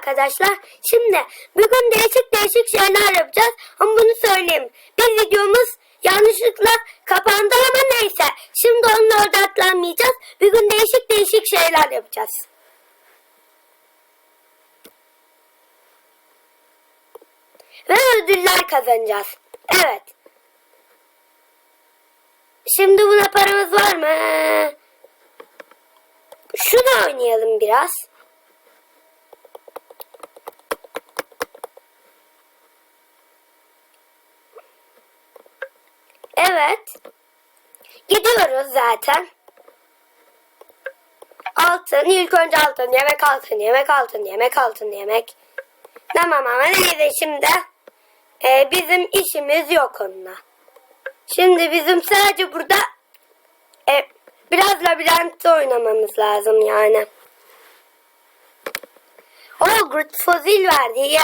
arkadaşlar. Şimdi bugün değişik değişik şeyler yapacağız. Ama bunu söyleyeyim. Bir videomuz yanlışlıkla kapandı ama neyse. Şimdi onunla orada atlanmayacağız. Bugün değişik değişik şeyler yapacağız. Ve ödüller kazanacağız. Evet. Şimdi buna paramız var mı? Şunu oynayalım biraz. Evet. Gidiyoruz zaten. Altın. ilk önce altın. Yemek altın. Yemek altın. Yemek altın. Yemek. Tamam ama neyse şimdi. Ee, bizim işimiz yok onunla. Şimdi bizim sadece burada e, biraz labirentte oynamamız lazım yani. O Groot fozil verdi ya.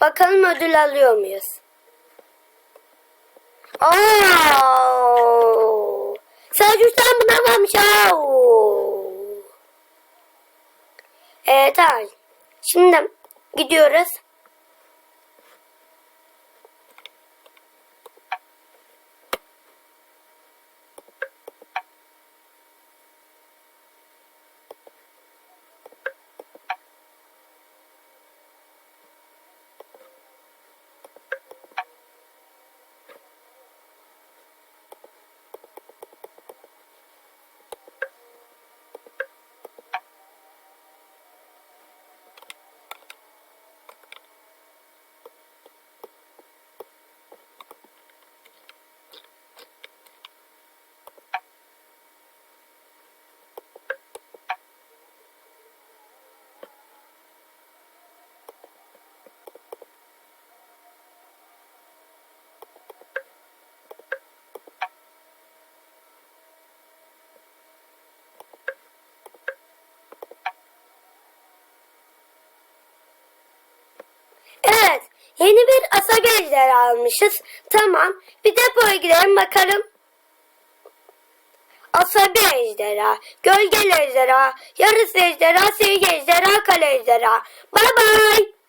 Bakalım ödül alıyor muyuz? Oo. Sadece sen buna varmış. Oo. Evet tamam. Şimdi gidiyoruz. Evet. Yeni bir asabi ejderi almışız. Tamam. Bir depoya gidelim bakalım. Asabi ejderha, gölgeli ejderha, yarısı ejderha, sevgi ejderha, kale ejderha. Bye bye.